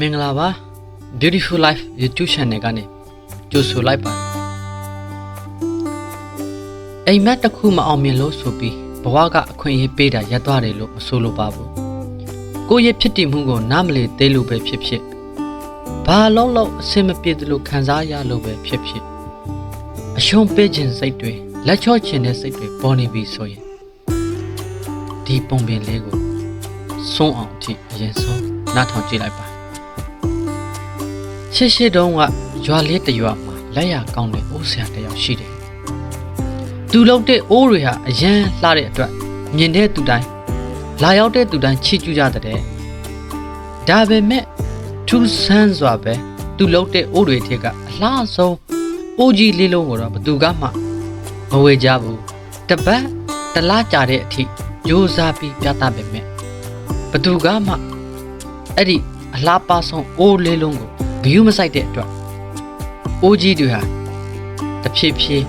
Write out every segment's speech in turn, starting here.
မင်္ဂလာပါ Beautiful Life YouTube Channel ကနေကြိုဆိုလိုက်ပါတယ်အိမ်မက်တစ်ခုမအောင်မြင်လို့ဆိုပြီးဘဝကအခွင့်အရေးပေးတာရပ်သွားတယ်လို့မဆိုလိုပါဘူးကိုယ့်ရဲ့ဖြစ်တည်မှုကိုနားမလည်သေးလို့ပဲဖြစ်ဖြစ်ဘာလို့လို့အဆင်မပြေသလိုခံစားရလို့ပဲဖြစ်ဖြစ်အရှုံးပေးခြင်းစိတ်တွေလက်ချော့ခြင်းတဲ့စိတ်တွေပေါ်နေပြီဆိုရင်ဒီပုံပင်လေးကိုဆုံးအောင်အထိအရင်ဆုံးနားထောင်ကြည့်လိုက်ပါ ရှစ်ရှစ်တုံးကရွာလေးတစ်ရွာမှာလက်ရကောင်းတဲ့အိုးဆရာတစ်ယောက်ရှိတယ်။သူလုပ်တဲ့အိုးတွေဟာအရန်လှတဲ့အတွက်မြင်တဲ့သူတိုင်းလာရောက်တဲ့သူတိုင်းချီးကျူးကြတဲ့။ဒါပေမဲ့ထူးဆန်းစွာပဲသူလုပ်တဲ့အိုးတွေထက်ကအလှဆုံးအိုးကြီးလေးလုံးကိုတော့ဘသူကမှမဝေကြဘူး။တပတ်တလားကြာတဲ့အထိကြိုးစားပြီးပြသပေမဲ့ဘသူကမှအဲ့ဒီအလားပါဆုံးအိုးလေးလုံးကို ဂယုမဆိုင်တဲ့အတွက်အိုးကြီးတွေဟာတဖြည်းဖြည်း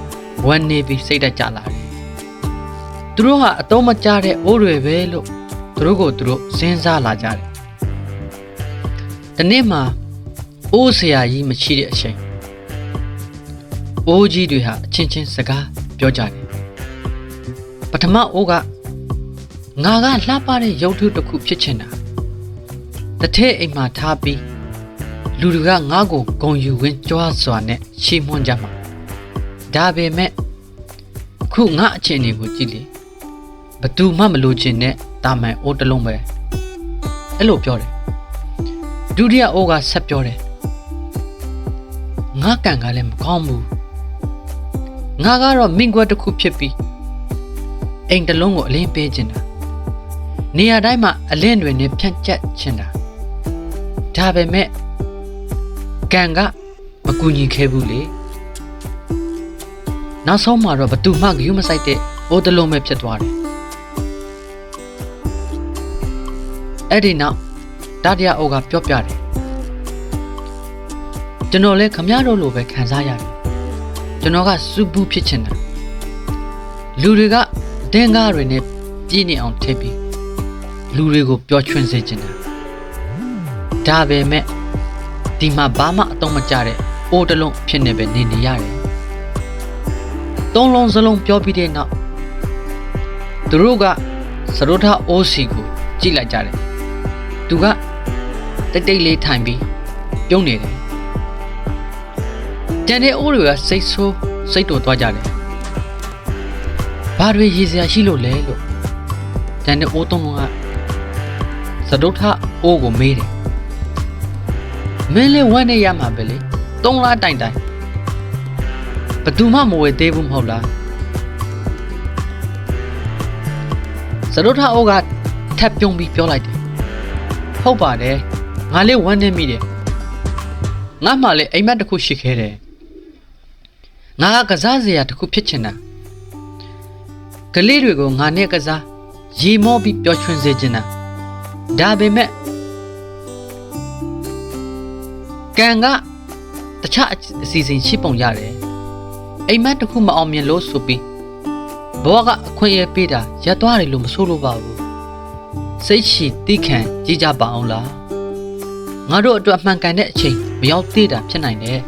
ဝမ်းနေပြီးစိတ်တက်ကြလာတယ်။သူတို့ဟာအတော့မကျတဲ့အိုးတွေပဲလို့သူတို့ကိုသူတို့စဉ်းစားလာကြတယ်။ဒီနေ့မှာအိုးဆရာကြီးမရှိတဲ့အချိန်အိုးကြီးတွေဟာအချင်းချင်းစကားပြောကြတယ်။ပထမအိုးကငါကလှပတဲ့ရုပ်ထုတစ်ခုဖြစ်ချင်တာ။တစ်ထည့်အိမ်မှာထားပြီး လူတွေကငါ့ကိုဂုံယူဝင်းကြွားစွာနဲ့ရှေ့မွန်းကြမှာဒါပေမဲ့အခုငါအခြေအနေကိုကြည့်လေဘသူမှမလို့ချင်တဲ့တာမန်အိုးတစ်လုံးပဲအဲ့လိုပြောတယ်ဒုတိယအိုးကဆက်ပြောတယ်ငါကန်ကလည်းမကောင်းဘူးငါကတော့မင်းကွက်တစ်ခုဖြစ်ပြီးအိမ်တစ်လုံးကိုအလင်းပေးချင်တာနေရာတိုင်းမှာအလင်းတွေနဲ့ဖြန့်ကျက်ချင်တာဒါပေမဲ့ ကန်ကမကူညီခဲ့ဘူးလေနောက်ဆုံးမှာတော့ဘသူမှဂယုမဆိုင်တဲ့အိုးတလုံးပဲဖြစ်သွားတယ်အဲ့ဒီနောက်တတိယအိုးကပြောပြတယ်ကျွန်တော်လည်းခမရတို့လိုပဲခံစားရတယ်ကျွန်တော်ကစူပူဖြစ်ချင်တာလူတွေကတင်းကားတွေနဲ့ပြည့်နေအောင်ထည့်ပြီးလူတွေကိုပျော်ရွှင်စေချင်တာဒါပေမဲ့ ဒီမှာဘာမှအတော့မကျတဲ့အိုးတလုံးဖြစ်နေပဲနေနေရတယ်။သုံးလုံးစလုံးပြောပြီးတဲ့နောက်သူတို့ကစရုထအိုးစီကိုကြည့်လိုက်ကြတယ်။သူကတိတ်တိတ်လေးထိုင်ပြီးပြုံးနေတယ်။တန်တဲ့အိုးတွေကစိတ်ဆိုးစိတ်တော်သွားကြတယ်။ဘာတွေရည်စရာရှိလို့လဲလို့တန်တဲ့အိုးသုံးလုံးကစရုထအိုးကိုမေးတယ် မင်းလေးဝမ်းနေရမှာပဲလေသုံးလားတိုင်တိုင်ဘယ်သူမှမဝယ်သေးဘူးမဟုတ်လားစရုထအိုးကထပ်ပြုံးပြီးပြောလိုက်တယ်ဟုတ်ပါတယ်ငါလေးဝမ်းနေမိတယ်ငါမှလည်းအိမ်မက်တစ်ခုရှိခဲ့တယ်ငါကကစားစရာတစ်ခုဖြစ်ချင်တာကလေးတွေကိုငါနဲ့ကစားရေမောပြီးပျော်ရွှင်စေချင်တာဒါပေမဲ့ ကန်ကတခြားအစီအစဉ်ရှိပုံရတယ်အိမ်မက်တစ်ခုမအောင်မြင်လို့ဆိုပြီးဘဝကအခွင့်အရေးပေးတာရပ်သွားတယ်လို့မဆိုလိုပါဘူးစိတ်ရှိတိခံကြည့်ကြပါအောင်လားငါတို့အတွက်အမှန်ကန်တဲ့အချိန်မရောက်သေးတာဖြစ်နိုင်တယ်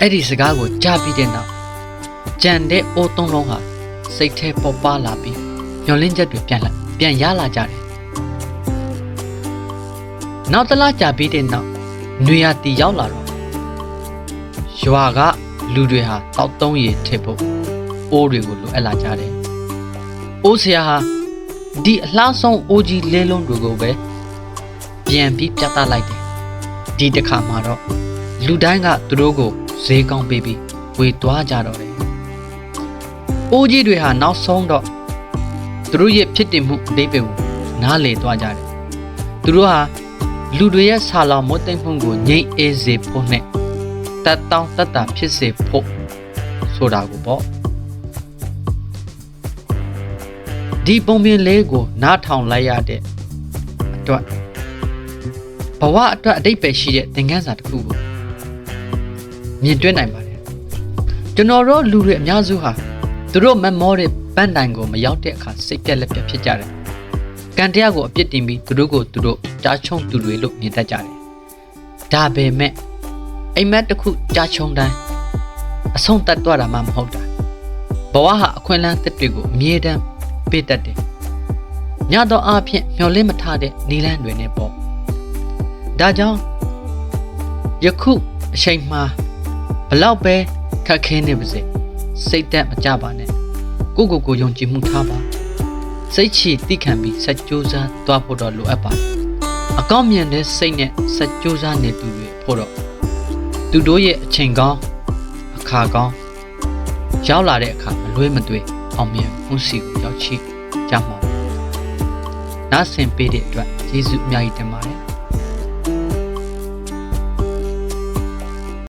အဲ့ဒီစကားကိုကြားပြီးတဲ့နောက်ကြံတဲ့အိုးသုံးလုံးဟာစိတ်ထဲပေါ်ပါလာပြီးညှော်လင်းချက်တွေပြန်လာပြန်ရလာကြတယ် နောက်တစ်လားကြာပြီးတဲ့နောက်နွေရာတီရောက်လာတော့ရွာကလူတွေဟာတောက်သုံးရည်ထစ်ဖို့အိုးတွေကိုလိုအပ်လာကြတယ်။အိုးဆရာဟာဒီအလှဆုံးအိုးကြီးလဲလုံးတွေကိုပဲပြန်ပြီးပြသလိုက်တယ်။ဒီတစ်ခါမှာတော့လူတိုင်းကသူတို့ကိုဈေးကောင်းပေးပြီးဝေသွားကြတော့တယ်။အိုးကြီးတွေဟာနောက်ဆုံးတော့သူတို့ရဲ့ဖြစ်တည်မှုအသေးပေကိုနားလေသွားကြတယ်။သူတို့ဟာ လူတွေရဲ့ဆာလောင်မွတ်သိမ့်မှုကိုငြိမ့်အေးစေဖို့နဲ့တတ်တောင်းတတ်တာဖြစ်စေဖို့ဆိုတာကိုပေါ့ဒီပုံပြင်လေးကိုနားထောင်လိုက်ရတဲ့အတွက်ဘဝအတွက်အတိတ်ပဲရှိတဲ့သင်ခန်းစာတစ်ခုကိုမြင်တွေ့နိုင်ပါတယ်ကျွန်တော်တို့လူတွေအများစုဟာသူတို့မက်မောတဲ့ပန်းတိုင်ကိုမရောက်တဲ့အခါစိတ်ပြက်လက်ပြက်ဖြစ်ကြတယ် ကံတရားကိုအပြစ်တင်ပြီးသူတို့ကိုသူတို့ကြားချုံသူတွေလို့မြင်တတ်ကြတယ်ဒါပေမဲ့အိမ်မက်တစ်ခုကြားချုံတိုင်းအဆုံးတတ်သွားတာမှမဟုတ်တာဘဝဟာအခွင့်အလမ်းတစ်တွေကိုအမြဲတမ်းပေးတတ်တယ်ညတော့အဖြစ်မျောလင်းမထားတဲ့နီလန်းတွေနဲ့ပေါ့ဒါကြောင့်ယခုအချိန်မှာဘလောက်ပဲခက်ခဲနေပါစေစိတ်သက်မကြပါနဲ့ကိုကိုကိုယုံကြည်မှုထားပါ စိတ်ချတိခံပြီးစက်ကြိုးစားသွားဖို့တော့လိုအပ်ပါတယ်အကောင့်မြင်တဲ့စိတ်နဲ့စက်ကြိုးစားနေသူတွေဖို့တော့သူတို့ရဲ့အချိန်ကောင်းအခါကောင်းရောက်လာတဲ့အခါမလွဲမသွေအောင်မြင်မှုစီကိုရောက်ချိကြမှာပါနားဆင်ပေးတဲ့အတွက်ကျေးဇူးအများကြီးတင်ပါတယ်